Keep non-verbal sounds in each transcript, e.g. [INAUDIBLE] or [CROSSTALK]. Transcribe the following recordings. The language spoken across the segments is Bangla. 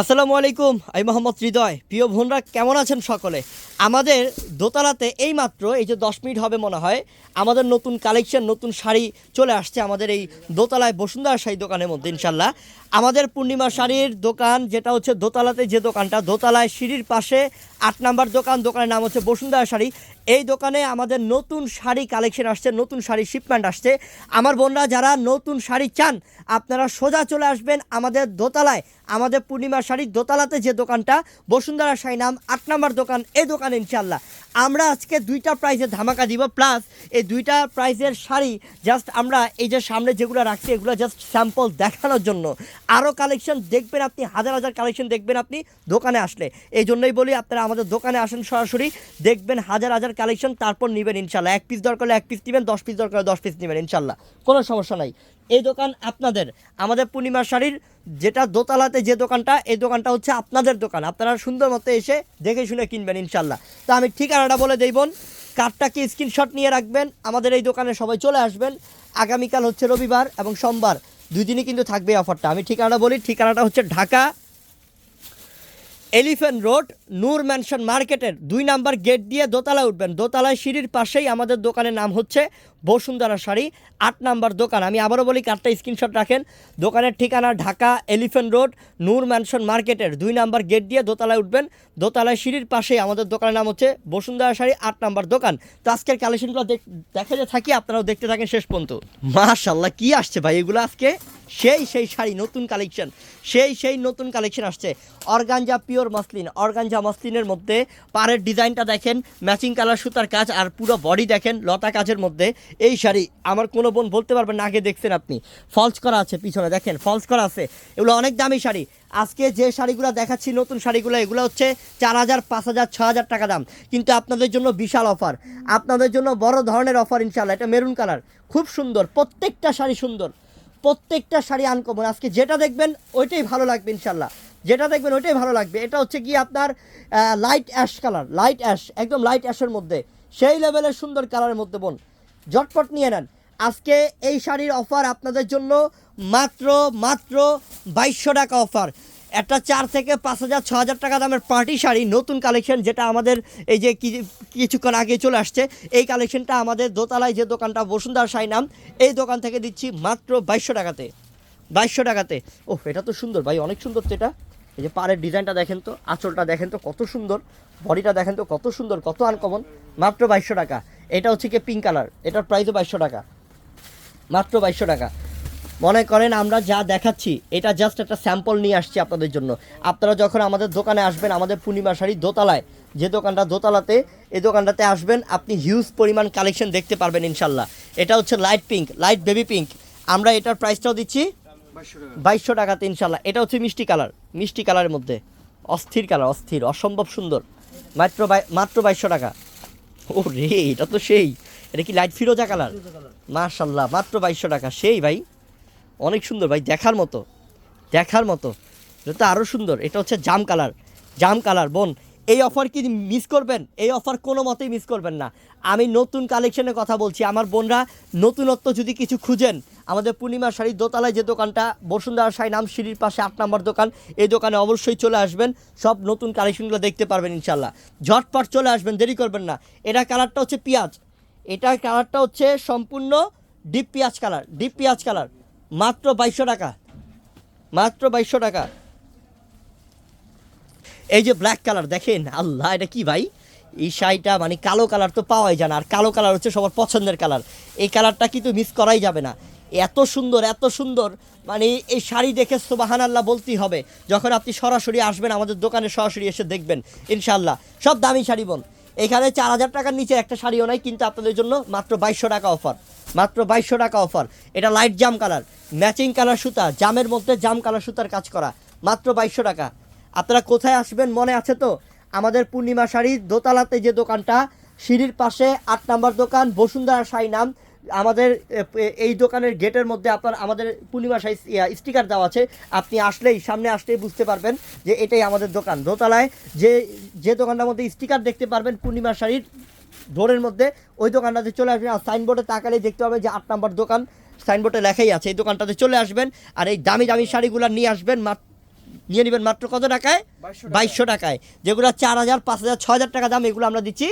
আসসালামু আলাইকুম, আমি মোহাম্মদ হৃদয়। প্রিয় বোনরা, কেমন আছেন সকলে? আমাদের দোতলাতে এই মাত্র এই যে দশ মিনিট হবে মনে হয়, আমাদের নতুন কালেকশন, নতুন শাড়ি চলে আসছে আমাদের এই দোতলায় বসুন্ধরা শাড়ি দোকানের মধ্যে ইনশাল্লাহ আমাদের পূর্ণিমা শাড়ির দোকান, যেটা হচ্ছে দোতলাতে যে দোকানটা, দোতলায় সিঁড়ির পাশে আট নাম্বার দোকান, দোকানের নাম হচ্ছে বসুন্ধরা শাড়ি। এই দোকানে আমাদের নতুন শাড়ি কালেকশন আসছে, নতুন শাড়ি শিপমেন্ট আসছে। আমার বোনরা যারা নতুন শাড়ি চান, আপনারা সোজা চলে আসবেন আমাদের দোতলায়। আমাদের পূর্ণিমা শাড়ির দোতলাতে যে দোকানটা, বসুন্ধরা শাড়ি নাম, আট নাম্বার দোকান, এই দোকান ইনশাল্লাহ আমরা আজকে দুইটা প্রাইজে ধামাকা দিব প্লাস এই দুইটা প্রাইজের শাড়ি জাস্ট আমরা এই যে সামনে যেগুলো রাখছি, এগুলো জাস্ট স্যাম্পল দেখানোর জন্য। আরও কালেকশন দেখবেন আপনি, হাজার হাজার কালেকশন দেখবেন আপনি দোকানে আসলে। এই জন্যই বলি আপনারা আমাদের দোকানে আসেন সরাসরি, দেখবেন হাজার হাজার কালেকশন, তারপর নেবেন ইনশাল্লাহ এক পিস দরকার হলে এক পিস নেবেন, দশ পিস দরকার হলে দশ পিস নেবেন ইনশাল্লাহ কোনো সমস্যা নাই। এই দোকান আপনাদের, আমাদের পূর্ণিমা শাড়ির যেটা দোতলাতে যে দোকানটা, এই দোকানটা হচ্ছে আপনাদের দোকান। আপনারা সুন্দর মতো এসে দেখে শুনে কিনবেন ইনশাল্লাহ তো আমি ঠিকানাটা বলে দেই বোন, কার্ডটাকে স্ক্রিনশট নিয়ে রাখবেন। আমাদের এই দোকানে সবাই চলে আসবেন। আগামীকাল হচ্ছে রবিবার এবং সোমবার। দুই দিনই কিন্তু থাকবে অফারটা। আমি ঠিকানাটা বলি, ঠিকানাটা হচ্ছে Dhaka Elephant Road, Noor Mansion মার্কেটের দুই নাম্বার গেট দিয়ে দোতলায় উঠবেন। দোতলায় সিঁড়ির পাশেই আমাদের দোকানের নাম হচ্ছে বসুন্ধরা শাড়ি, আট নাম্বার দোকান। আমি আবারও বলি, কার্ডটা স্ক্রিনশট রাখেন। দোকানের ঠিকানা Dhaka Elephant Road Noor Mansion মার্কেটের দুই নাম্বার গেট দিয়ে দোতলায় উঠবেন। দোতলায় সিঁড়ির পাশেই আমাদের দোকানের নাম হচ্ছে বসুন্ধরা শাড়ি, আট নাম্বার দোকান। তো আজকের কালেকশনগুলো দেখা যে থাকি, আপনারাও দেখতে থাকেন শেষ পর্যন্ত। মাশাল্লাহ কি আসছে ভাই এগুলো আজকে? সেই সেই শাড়ি, নতুন কালেকশন সেই সেই নতুন কালেকশন আসছে। অর্গানজা পিওর মাসলিন অর্গানজা মাসলিনের মধ্যে পাড়ের ডিজাইনটা দেখেন ম্যাচিং কালার সুতার কাজ আর পুরো বডি দেখেন, লতা কাজের মধ্যে। এই শাড়ি আমার কোনো বোন বলতে পারবেন না, আগে দেখছেন আপনি। ফলস করা আছে পিছনে, দেখেন ফলস করা আছে। এগুলো অনেক দামি শাড়ি। আজকে যে শাড়িগুলো দেখাচ্ছি, নতুন শাড়িগুলো, এগুলো হচ্ছে চার হাজার, পাঁচ হাজার, ছ হাজার টাকা দাম। কিন্তু আপনাদের জন্য বিশাল অফার আপনাদের জন্য বড় ধরনের অফার ইনশাল্লাহ এটা মেরুন কালার খুব সুন্দর, প্রত্যেকটা শাড়ি সুন্দর। প্রত্যেকটা শাড়ি আনকমন আজকে যেটা দেখবেন, ওইটাই ভালো লাগবে ইনশাল্লাহ যেটা দেখবেন, ওইটাই ভালো লাগবে। এটা হচ্ছে কি আপনার light ash colour light ash একদম লাইট অ্যাশের মধ্যে। সেই লেভেলের সুন্দর কালারের মধ্যে, বোন। ঝটপট নিয়ে নেন। আজকে এই শাড়ির অফার আপনাদের জন্য মাত্র মাত্র বাইশশো টাকা অফার একটা চার থেকে পাঁচ হাজার, ছ হাজার টাকা দামের পার্টি শাড়ি, নতুন কালেকশন যেটা আমাদের এই যে কিছুক্ষণ আগে চলে আসছে, এই কালেকশনটা আমাদের দোতলায় যে দোকানটা, বসুন্ধার শাড়ি নাম, এই দোকান থেকে দিচ্ছি মাত্র বাইশশো টাকাতে। বাইশশো টাকাতে। ও এটা তো সুন্দর ভাই, অনেক সুন্দর তো এটা। এই যে পাড়ের ডিজাইনটা দেখেন তো, আঁচলটা দেখেন তো, কত সুন্দর। বডিটা দেখেন তো, কত সুন্দর, কত আনকমন মাত্র বাইশশো টাকা। এটা হচ্ছে কি পিঙ্ক কালার এটার প্রাইসও বাইশশো টাকা। মাত্র বাইশশো টাকা। মনে করেন আমরা যা দেখাচ্ছি এটা জাস্ট একটা স্যাম্পল নিয়ে আসছি আপনাদের জন্য। আপনারা যখন আমাদের দোকানে আসবেন আমাদের পূর্ণিমা শাড়ি দোতলায় যে দোকানটা দোতলাতে এই দোকানটাতে আসবেন আপনি হিউজ পরিমাণ কালেকশন দেখতে পারবেন ইনশাল্লাহ। এটা হচ্ছে light pink light baby pink আমরা এটার প্রাইসটাও দিচ্ছি বাইশশো টাকাতে ইনশাল্লাহ। এটা হচ্ছে মিষ্টি কালার মিষ্টি কালারের মধ্যে। অস্থির কালার অস্থির অসম্ভব সুন্দর। মাত্র মাত্র বাইশশো টাকা। ও রে এটা তো সেই। এটা কি লাইট ফিরোজা কালার মার্শাল্লাহ মাত্র বাইশশো টাকা। সেই ভাই অনেক সুন্দর ভাই দেখার মতো দেখার মতো। এটা তো আরও সুন্দর এটা হচ্ছে জাম কালার জাম কালার বোন এই অফার কি মিস করবেন? এই অফার কোনো মতেই মিস করবেন না। আমি নতুন কালেকশনের কথা বলছি। আমার বোনরা নতুনত্ব যদি কিছু খুঁজেন, আমাদের পূর্ণিমা শাড়ির দোতলায় যে দোকানটা, বসুন্ধরা শাড়ি নাম সিঁড়ির পাশে আট নম্বর দোকান, এই দোকানে অবশ্যই চলে আসবেন। সব নতুন কালেকশনগুলো দেখতে পারবেন ইনশাল্লাহ ঝটপট চলে আসবেন, দেরি করবেন না। এটা কালারটা হচ্ছে পেঁয়াজ। এটার কালারটা হচ্ছে সম্পূর্ণ ডিপ পেঁয়াজ কালার ডিপ পেঁয়াজ কালার মাত্র বাইশশো টাকা। মাত্র বাইশশো টাকা। এই যে ব্ল্যাক কালার দেখেন, আল্লাহ, এটা কি ভাই? এই শাড়িটা মানে কালো কালার তো পাওয়াই যায় না। আর কালো কালার হচ্ছে সবার পছন্দের কালার এই কালারটা কিন্তু মিস করাই যাবে না। এত সুন্দর এত সুন্দর মানে এই শাড়ি দেখে সোবাহান আল্লাহ বলতেই হবে। যখন আপনি সরাসরি আসবেন আমাদের দোকানে, সরাসরি এসে দেখবেন ইনশাল্লাহ সব দামি শাড়ি বোন। এখানে চার হাজার টাকার নিচে একটা শাড়িও নাই, কিন্তু আপনাদের জন্য মাত্র বাইশশো টাকা অফার মাত্র বাইশশো টাকা অফার এটা লাইট জাম কালার ম্যাচিং কালার সুতা, জামের মধ্যে জাম কালার সুতার কাজ করা। মাত্র বাইশশো টাকা। আপনারা কোথায় আসবেন মনে আছে তো? আমাদের পূর্ণিমা শাড়ির দোতলাতে যে দোকানটা, সিঁড়ির পাশে আট নাম্বার দোকান, বসুন্ধরা শাড়ি নাম। আমাদের এই দোকানের গেটের মধ্যে আপনার, আমাদের পূর্ণিমা শাড়ি স্টিকার দেওয়া আছে। আপনি আসলেই, সামনে আসলেই বুঝতে পারবেন যে এটাই আমাদের দোকান। দোতলায় যে যে দোকানটার মধ্যে স্টিকার দেখতে পারবেন পূর্ণিমা শাড়ির ডোরের মধ্যে, ওই দোকানটাতে চলে আসবেন। আর সাইনবোর্ডে তাকালেই দেখতে পাবেন যে আট নাম্বার দোকান। সাইনবোর্ডে লেখাই আছে, এই দোকানটাতে চলে আসবেন। আর এই দামি দামি শাড়িগুলো নিয়ে আসবেন নিয়ে নেবেন মাত্র কত টাকায়? বাইশশো টাকায়। যেগুলো চার হাজার পাঁচ হাজার ছ হাজার টাকা দাম এগুলো আমরা দিচ্ছি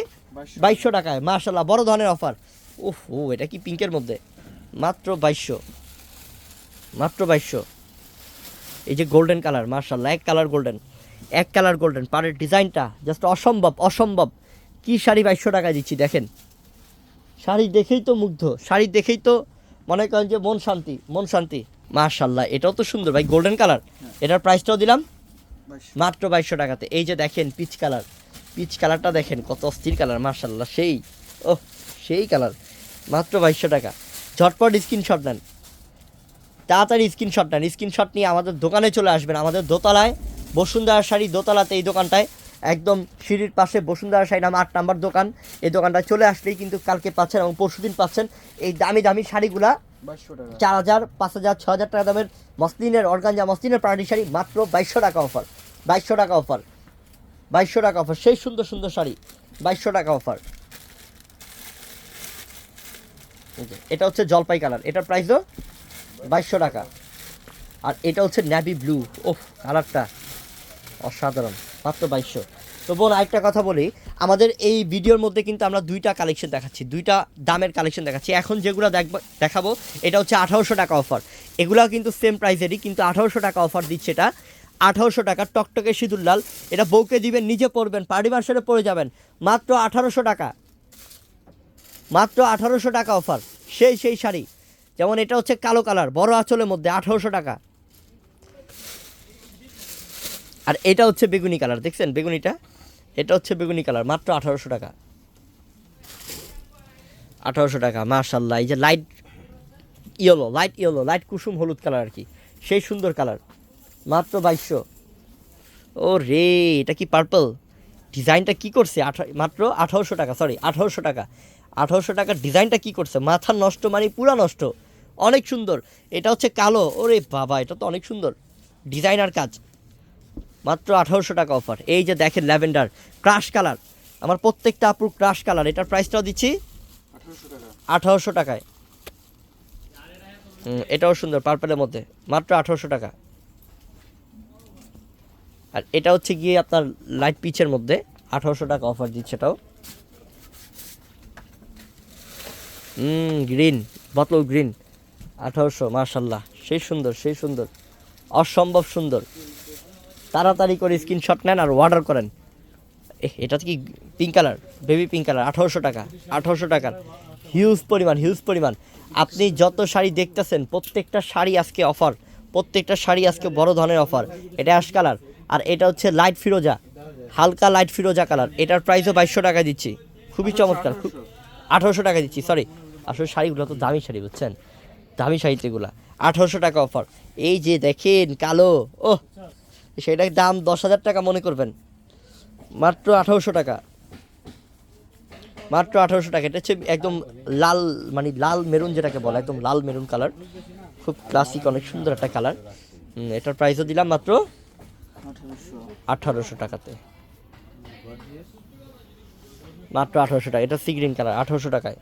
বাইশশো টাকায়। মার্শাল্লাহ বড় ধরনের অফার। ওহ ও এটা কি পিঙ্কের মধ্যে? মাত্র বাইশশো। মাত্র বাইশশো। এই যে গোল্ডেন কালার মার্শাল্লাহ এক কালার গোল্ডেন এক কালার গোল্ডেন পাড়ের ডিজাইনটা জাস্ট অসম্ভব অসম্ভব। কি শাড়ি বাইশশো টাকায় দিচ্ছি দেখেন। শাড়ি দেখেই তো মুগ্ধ শাড়ি দেখেই তো মনে করেন যে মন শান্তি মন শান্তি। মার্শাল্লাহ এটাও তো সুন্দর। ভাই গোল্ডেন কালার এটার প্রাইসটাও দিলাম মাত্র বাইশশো টাকাতে। এই যে দেখেন পিচ কালার পিচ কালারটা দেখেন কত অস্থির কালার মার্শাল্লাহ সেই। ও সেই কালার মাত্র বাইশশো টাকা। ঝটপট স্ক্রিনশট নেন। তাড়াতাড়ি স্ক্রিনশট নেন। স্ক্রিনশট নিয়ে আমাদের দোকানে চলে আসবেন। আমাদের দোতলায় বসুন্ধরা শাড়ি দোতলাতে এই দোকানটায়। একদম সিঁড়ির পাশে বসুন্ধরা শাড়ি নাম আট নাম্বার দোকান। এই দোকানটা চলে আসলেই কিন্তু কালকে পাচ্ছেন এবং পরশু দিন পাচ্ছেন এই দামি দামি শাড়িগুলা। চার হাজার পাঁচ হাজার ছ হাজার টাকা দামের মসলিনের অর্গানজা মসলিনের প্রাণী শাড়ি মাত্র বাইশশো টাকা অফার। বাইশশো টাকা অফার। বাইশশো টাকা অফার। সেই সুন্দর সুন্দর শাড়ি। বাইশশো টাকা অফার। এটা হচ্ছে জলপাই কালার। এটার প্রাইসও বাইশশো টাকা। আর এটা হচ্ছে ন্যাভি ব্লু। ওফ কালারটা অসাধারণ। মাত্র বাইশশো। তো বোন, আরেকটা কথা বলি। আমাদের এই ভিডিওর মধ্যে কিন্তু আমরা দুইটা কালেকশন দেখাচ্ছি, দুইটা দামের কালেকশন দেখাচ্ছি। এখন যেগুলো দেখব এটা হচ্ছে আঠারোশো টাকা অফার এগুলো কিন্তু সেম প্রাইসেরই কিন্তু আঠারোশো টাকা অফার দিচ্ছে এটা। আঠারোশো টাকা, টকটকে সিঁদুর লাল। এটা বউকে দিবেন, নিজে পরবেন পার্টি মার্শালে পরে যাবেন। মাত্র আঠারোশো টাকা। মাত্র আঠারোশো টাকা অফার সেই সেই শাড়ি। যেমন এটা হচ্ছে কালো কালার বড় আঁচলের মধ্যে আঠারোশো টাকা। আর এটা হচ্ছে বেগুনি কালার, দেখছেন? বেগুনিটা? এটা হচ্ছে বেগুনি কালার, মাত্র আঠারোশো টাকা। আঠারোশো টাকা মার্শাল্লাহ এই যে light yellow light yellow light কুসুম হলুদ কালার আর কি। সেই সুন্দর কালার, মাত্র বাইশশো। ও রে এটা কি পার্পল ডিজাইনটা কি করছে? আঠা, মাত্র আঠারোশো টাকা সরি আঠারোশো টাকা। আঠারোশো টাকার ডিজাইনটা কি করছে? মাথা নষ্ট মানে পুরা নষ্ট। অনেক সুন্দর। এটা হচ্ছে কালো। ওরে বাবা, এটা তো অনেক সুন্দর। ডিজাইনার কাজ। মাত্র আঠারোশো টাকা অফার। এই যে দেখেন ল্যাভেন্ডার ক্রাশ কালার। আমার প্রত্যেকটা আপুর ক্রাশ কালার। এটার প্রাইসটাও দিচ্ছি? আঠারোশো টাকায়। হুম, এটাও সুন্দর পার্পেলের মধ্যে। মাত্র আঠারোশো টাকা। আর এটা হচ্ছে গিয়ে আপনার লাইট পিচের মধ্যে। আঠারোশো টাকা অফার দিচ্ছে এটাও। হুম গ্রিন বতল গ্রিন আঠারোশো মার্শাল্লাহ সেই সুন্দর সেই সুন্দর। অসম্ভব সুন্দর। তাড়াতাড়ি করে স্ক্রিনশট নেন আর অর্ডার করেন। এটা কি pink colour baby pink colour আঠারোশো টাকা, আঠারোশো টাকার। হিউজ পরিমাণ হিউজ পরিমাণ। আপনি যত শাড়ি দেখতেছেন, প্রত্যেকটা শাড়ি আজকে অফার প্রত্যেকটা শাড়ি আজকে বড় ধরনের অফার এটা অ্যাশ কালার আর এটা হচ্ছে লাইট ফিরোজা, হালকা লাইট ফিরোজা কালার এটার প্রাইসও বাইশশো টাকা দিচ্ছি। খুবই চমৎকার, খুব আঠারোশো টাকা দিচ্ছি সরি আসলে শাড়িগুলো তো দামি শাড়ি, বুঝছেন? দামি শাড়িতে এগুলা। আঠারোশো টাকা অফার এই যে দেখেন, কালো ও সেটার দাম দশ হাজার টাকা মনে করবেন। মাত্র আঠারোশো টাকা। মাত্র আঠারোশো টাকা। এটা হচ্ছে একদম লাল মানে লাল মেরুন যেটাকে বলে, একদম লাল মেরুন কালার। খুব ক্লাসিক অনেক সুন্দর একটা কালার। এটার প্রাইসও দিলাম মাত্র আঠারোশো টাকাতে। মাত্র আঠারোশো টাকা। এটা সি গ্রিন কালার আঠারোশো টাকায়।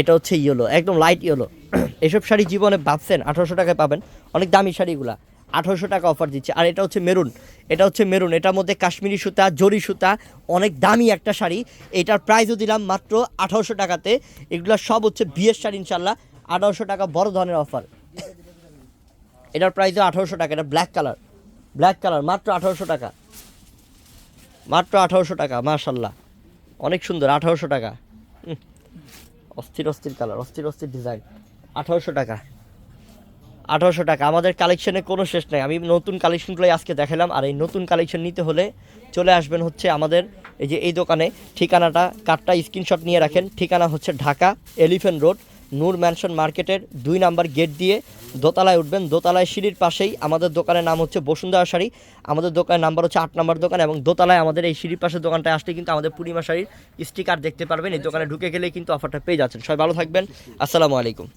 এটা হচ্ছে ইয়েলো, একদম লাইট ইয়েলো। [CLEARS THROAT] এসব শাড়ি জীবনে ভাবছেন আঠারোশো টাকায় পাবেন। অনেক দামি শাড়িগুলা, আঠারোশো টাকা অফার দিচ্ছে। আর এটা হচ্ছে মেরুন, এটা হচ্ছে মেরুন, এটার মধ্যে কাশ্মীরি সুতা, জরি সুতা, অনেক দামি একটা শাড়ি। এটার প্রাইসও দিলাম মাত্র আঠারোশো টাকাতে। এগুলো সব হচ্ছে বিয়ের শাড়ি ইনশাল্লাহ আঠারোশো টাকা বড় ধরনের অফার এটার প্রাইসও আঠারোশো টাকা, এটা ব্ল্যাক কালার ব্ল্যাক কালার মাত্র আঠারোশো টাকা। মাত্র আঠারোশো টাকা মার্শাল্লাহ অনেক সুন্দর, আঠারোশো টাকা। অস্থির অস্থির কালার, অস্থির অস্থির ডিজাইন আঠারোশো টাকা। আঠারোশো টাকা। আমাদের কালেকশনে কোনো শেষ নাই। আমি নতুন কালেকশনগুলোই আজকে দেখালাম। আর এই নতুন কালেকশন নিতে হলে চলে আসবেন হচ্ছে আমাদের এই যে এই দোকানে। ঠিকানাটা কার্ডটা স্ক্রিনশট নিয়ে রাখেন। ঠিকানা হচ্ছে Dhaka Elephant Road Noor Mansion মার্কেটের দুই নাম্বার গেট দিয়ে দোতলায় উঠবেন। দোতলায় সিঁড়ির পাশেই আমাদের দোকানের নাম হচ্ছে বসুন্ধরা শাড়ি। আমাদের দোকানের নাম্বার হচ্ছে আট নাম্বার দোকান এবং দোতলায় আমাদের এই সিঁড়ির পাশের দোকানটায় আসলে কিন্তু আমাদের পূর্ণিমা শাড়ির স্টিকার দেখতে পারবেন। এই দোকানে ঢুকে গেলেই কিন্তু অফারটা পেয়ে যাচ্ছেন। সবাই ভালো থাকবেন। আসসালামু আলাইকুম।